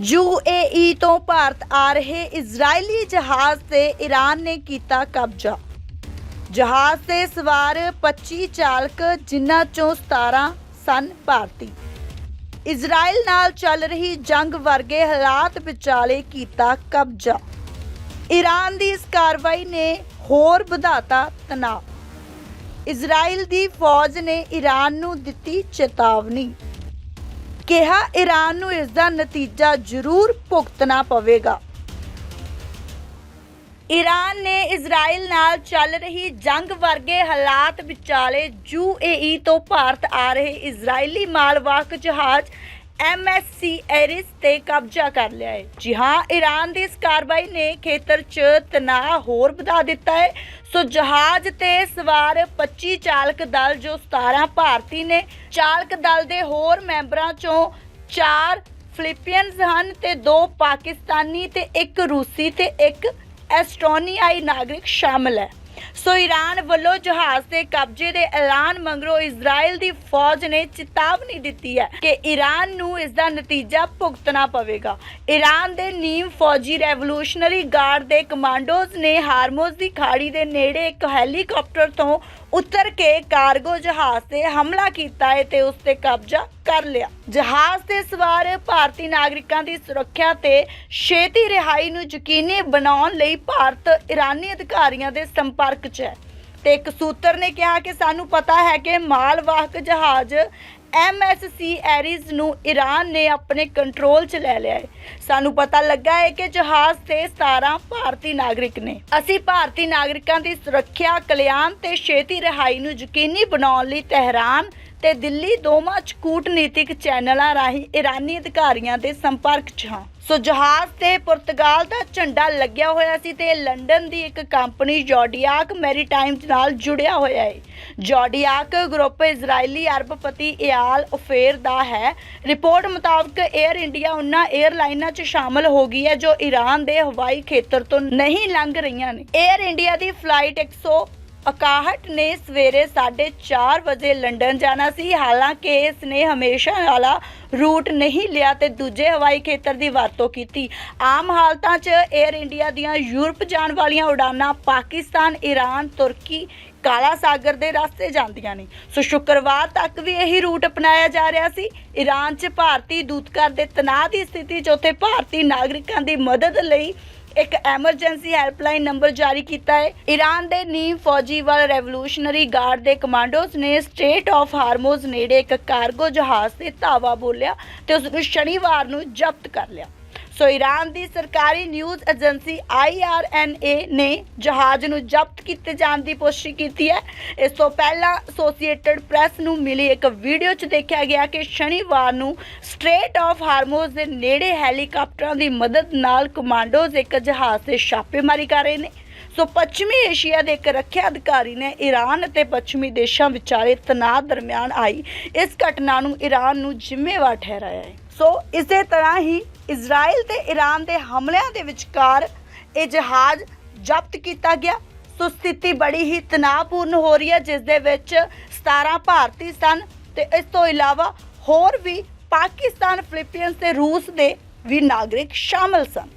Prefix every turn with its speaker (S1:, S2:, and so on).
S1: UAE ਤੋਂ ਭਾਰਤ ਆ ਰਹੇ ਇਜ਼ਰਾਈਲੀ ਜਹਾਜ਼ ਤੇ ਈਰਾਨ ਨੇ ਕੀਤਾ ਕਬਜ਼ਾ। ਜਹਾਜ਼ ਤੇ ਸਵਾਰ 25 ਚਾਲਕ ਜਿਨ੍ਹਾਂ ਚੋਂ 17 ਸਨ ਭਾਰਤੀ। ਇਜ਼ਰਾਈਲ ਨਾਲ ਚੱਲ ਰਹੀ ਜੰਗ ਵਰਗੇ ਹਾਲਾਤ ਵਿਚਾਲੇ ਕੀਤਾ ਕਬਜ਼ਾ। ਈਰਾਨ ਦੀ ਇਸ ਕਾਰਵਾਈ ਨੇ ਹੋਰ ਵਧਾਤਾ ਤਣਾਅ। ਇਜ਼ਰਾਈਲ ਦੀ ਫੌਜ ਨੇ ਈਰਾਨ ਨੂੰ ਦਿੱਤੀ ਚੇਤਾਵਨੀ। ਕਿਹਾ ਈਰਾਨ ਨੂੰ ਇਸ ਦਾ ਨਤੀਜਾ ਜ਼ਰੂਰ ਭੁਗਤਣਾ ਪਵੇਗਾ। ਈਰਾਨ ਨੇ ਇਜ਼ਰਾਈਲ ਨਾਲ ਚੱਲ ਰਹੀ ਜੰਗ ਵਰਗੇ ਹਾਲਾਤ ਵਿਚਾਲੇ ਯੂਏਈ ਤੋਂ ਭਾਰਤ ਆ ਰਹੇ ਇਜ਼ਰਾਈਲੀ ਮਾਲਵਾਹਕ ਜਹਾਜ਼ ਐਮਐਸਸੀ ਐਰਿਸ ਤੇ ਕਬਜ਼ਾ ਕਰ ਲਿਆ ਹੈ। ਜੀ ਹਾਂ ਈਰਾਨ ਦੀ ਇਸ ਕਾਰਵਾਈ ਨੇ ਖੇਤਰ 'ਚ ਤਣਾਅ ਹੋਰ ਵਧਾ ਦਿੱਤਾ ਹੈ। ਸੋ ਜਹਾਜ਼ ਤੇ ਸਵਾਰ 25 ਚਾਲਕ ਦਲ ਜੋ 17 ਭਾਰਤੀ ਨੇ, ਚਾਲਕ ਦਲ ਦੇ ਹੋਰ ਮੈਂਬਰਾਂ 'ਚੋਂ 4 ਫਿਲੀਪੀਅਨਸ ਹਨ ਤੇ 2 ਪਾਕਿਸਤਾਨੀ ਤੇ ਇੱਕ ਰੂਸੀ ਤੇ ਇੱਕ ਐਸਟੋਨੀਆਈ ਨਾਗਰਿਕ ਸ਼ਾਮਲ ਹੈ। ਸੋ ਈਰਾਨ ਵੱਲੋਂ ਜਹਾਜ਼ ਤੇ ਕਬਜ਼ੇ ਦੇ ਐਲਾਨ ਮਗਰੋਂ ਇਜ਼ਰਾਈਲ ਦੀ ਫੌਜ ਨੇ ਚੇਤਾਵਨੀ ਦਿੱਤੀ ਹੈ ਕਿ ਈਰਾਨ ਨੂੰ ਇਸ ਦਾ ਨਤੀਜਾ ਭੁਗਤਣਾ ਪਵੇਗਾ। ਈਰਾਨ ਦੇ ਨੀਮ ਫੌਜੀ ਰੈਵੋਲੂਸ਼ਨਰੀ ਗਾਰਡ ਦੇ ਕਮਾਂਡੋਜ਼ ਨੇ ਹਾਰਮੋਜ਼ ਦੀ ਖਾੜੀ ਦੇ ਨੇੜੇ ਇੱਕ ਹੈਲੀਕਾਪਟਰ ਤੋਂ ਉਤਰ ਕੇ ਕਾਰਗੋ ਜਹਾਜ਼ ਤੇ ਹਮਲਾ ਕੀਤਾ ਹੈ ਤੇ ਉਸ ਤੇ ਕਬਜ਼ਾ ਕਰ ਲਿਆ। ਜਹਾਜ਼ ਤੇ ਸਵਾਰ ਭਾਰਤੀ ਨਾਗਰਿਕਾਂ ਦੀ ਸੁਰੱਖਿਆ ਤੇ ਛੇਤੀ ਰਿਹਾਈ ਨੂੰ ਯਕੀਨੀ ਬਣਾਉਣ ਲਈ ਭਾਰਤ ਇਰਾਨੀ ਅਧਿਕਾਰੀਆਂ ਦੇ ਸੰਪਰਕ 'ਚ ਹੈ। ਤੇ ਇੱਕ ਸੂਤਰ ਨੇ ਕਿਹਾ ਕਿ ਸਾਨੂੰ ਪਤਾ ਹੈ ਕਿ ਮਾਲਵਾਹਕ ਜਹਾਜ਼ ਐਮਐਸਸੀ ਐਰੀਜ਼ ਨੂੰ ਈਰਾਨ ਨੇ ਆਪਣੇ ਕੰਟਰੋਲ 'ਚ ਲੈ ਲਿਆ ਹੈ। ਸਾਨੂੰ ਪਤਾ ਲੱਗਾ ਹੈ ਕਿ ਜਹਾਜ਼ ਤੇ 17 ਭਾਰਤੀ ਨਾਗਰਿਕ ਨੇ। ਅਸੀਂ ਭਾਰਤੀ ਨਾਗਰਿਕਾਂ ਦੀ ਸੁਰੱਖਿਆ, ਕਲਿਆਣ ਤੇ ਛੇਤੀ ਰਿਹਾਈ ਨੂੰ ਯਕੀਨੀ ਬਣਾਉਣ ਲਈ ਤਹਿਰਾਨ ਤੇ ਦਿੱਲੀ ਦੋਵਾਂ 'ਚ ਕੂਟਨੀਤਿਕ ਚੈਨਲਾਂ ਰਾਹੀਂ ਇਰਾਨੀ ਅਧਿਕਾਰੀਆਂ ਦੇ ਸੰਪਰਕ 'ਚ ਹਾਂ। ਸੋ ਜਹਾਜ਼ ਤੇ ਪੁਰਤਗਾਲ ਦਾ ਝੰਡਾ ਲੱਗਿਆ ਹੋਇਆ ਸੀ ਤੇ ਲੰਡਨ ਦੀ ਇੱਕ ਕੰਪਨੀ ਜੋਡੀਆਕ ਮੈਰੀਟਾਈਮਜ਼ ਨਾਲ ਜੁੜਿਆ ਹੋਇਆ ਹੈ। ਜੋਡੀਆਕ ਗਰੁੱਪ ਇਜ਼ਰਾਈਲੀ ਅਰਬਪਤੀ ਇਆਲ ਉਫੇਰ ਦਾ ਹੈ। ਰਿਪੋਰਟ ਮੁਤਾਬਕ 에ਅਰ ਇੰਡੀਆ ਉਹਨਾਂ 에ਅਰਲਾਈਨਾਂ 'ਚ ਸ਼ਾਮਲ ਹੋ ਗਈ ਹੈ, ਜੋ ਈਰਾਨ ਦੇ ਹਵਾਈ ਖੇਤਰ ਤੋਂ ਨਹੀਂ ਲੰਘ ਰਹੀਆਂ ਨੇ। 에ਅਰ ਇੰਡੀਆ ਦੀ ਫਲਾਈਟ 100 61 ਨੇ ਸਵੇਰੇ 4:30 ਵਜੇ ਲੰਡਨ ਜਾਣਾ ਸੀ। ਹਾਲਾਂਕਿ ਇਸ ਨੇ ਹਮੇਸ਼ਾ ਵਾਲਾ ਰੂਟ ਨਹੀਂ ਲਿਆ ਤੇ ਦੂਜੇ ਹਵਾਈ ਖੇਤਰ ਦੀ ਵਰਤੋਂ ਕੀਤੀ। ਆਮ ਹਾਲਤਾਂ 'ਚ 에ਅਰ ਇੰਡੀਆ ਦੀਆਂ ਯੂਰਪ ਜਾਣ ਵਾਲੀਆਂ ਉਡਾਨਾਂ ਪਾਕਿਸਤਾਨ ਈਰਾਨ ਤੁਰਕੀ, ਕਾਲਾ ਸਾਗਰ ਦੇ ਰਸਤੇ ਜਾਂਦੀਆਂ ਨੇ। ਸੋ ਸ਼ੁੱਕਰਵਾਰ ਤੱਕ ਵੀ ਇਹੀ ਰੂਟ ਅਪਣਾਇਆ ਜਾ ਰਿਹਾ ਸੀ। ਈਰਾਨ 'ਚ ਭਾਰਤੀ ਦੂਤਘਰ ਦੇ ਤਣਾਅ ਦੀ ਸਥਿਤੀ 'ਚ ਉੱਥੇ ਭਾਰਤੀ ਨਾਗਰਿਕਾਂ ਦੀ ਮਦਦ ਲਈ ਇੱਕ ਐਮਰਜੈਂਸੀ ਹੈਲਪਲਾਈਨ ਨੰਬਰ ਜਾਰੀ ਕੀਤਾ ਹੈ। ਈਰਾਨ ਦੇ ਨੀਮ ਫੌਜੀ ਵੱਲ ਰੈਵੋਲੂਸ਼ਨਰੀ ਗਾਰਡ ਦੇ ਕਮਾਂਡੋਜ਼ ਨੇ ਸਟੇਟ ਆਫ ਹਾਰਮੋਜ਼ ਨੇੜੇ ਇੱਕ ਕਾਰਗੋ ਜਹਾਜ਼ ਤੇ ਧਾਵਾ ਬੋਲਿਆ ਤੇ ਉਸ ਨੂੰ ਸ਼ਨੀਵਾਰ ਨੂੰ ਜ਼ਬਤ ਕਰ ਲਿਆ। ਸੋ ਈਰਾਨ ਦੀ ਸਰਕਾਰੀ ਨਿਊਜ਼ ਏਜੰਸੀ IRNA ਨੇ ਜਹਾਜ਼ ਨੂੰ ਜ਼ਬਤ ਕੀਤੇ ਜਾਣ ਦੀ ਪੁਸ਼ਟੀ ਕੀਤੀ ਹੈ। ਇਸ ਤੋਂ ਪਹਿਲਾਂ ਐਸੋਸੀਏਟਡ ਪ੍ਰੈਸ ਨੂੰ ਮਿਲੀ ਇੱਕ ਵੀਡੀਓ 'ਚ ਦੇਖਿਆ ਗਿਆ ਕਿ ਸ਼ਨੀਵਾਰ ਨੂੰ ਸਟ੍ਰੇਟ ਆਫ ਹਾਰਮੋਜ਼ ਦੇ ਨੇੜੇ ਹੈਲੀਕਾਪਟਰਾਂ ਦੀ ਮਦਦ ਨਾਲ ਕਮਾਂਡੋਜ਼ ਇੱਕ ਜਹਾਜ਼ ਤੇ ਛਾਪੇਮਾਰੀ ਕਰ ਰਹੇ ਨੇ। ਸੋ ਪੱਛਮੀ ਏਸ਼ੀਆ ਦੇ ਇੱਕ ਰੱਖਿਆ ਅਧਿਕਾਰੀ ਨੇ ਈਰਾਨ ਅਤੇ ਪੱਛਮੀ ਦੇਸ਼ਾਂ ਵਿਚਾਲੇ ਤਣਾਅ ਦਰਮਿਆਨ ਆਈ। ਇਸ ਘਟਨਾ ਨੂੰ ਈਰਾਨ ਨੂੰ ਜ਼ਿੰਮੇਵਾਰ ਠਹਿਰਾਇਆ ਹੈ। ਸੋ ਇਸੇ ਤਰ੍ਹਾਂ ਹੀ ਇਜ਼ਰਾਈਲ ਤੇ ਈਰਾਨ ਦੇ ਹਮਲਿਆਂ ਦੇ ਵਿਚਕਾਰ ਇਹ ਜਹਾਜ਼ ਜ਼ਬਤ ਕੀਤਾ ਗਿਆ। ਸੋ ਸਥਿਤੀ ਬੜੀ ਹੀ ਤਣਾਅਪੂਰਨ ਹੋ ਰਹੀ ਹੈ, ਜਿਸ ਦੇ ਵਿੱਚ 17 ਭਾਰਤੀ ਸਨ ਤੇ ਇਸ ਤੋਂ ਇਲਾਵਾ ਹੋਰ ਵੀ ਪਾਕਿਸਤਾਨ, ਫਿਲੀਪੀਨਸ ਤੇ ਰੂਸ ਦੇ ਵੀ ਨਾਗਰਿਕ ਸ਼ਾਮਲ ਸਨ।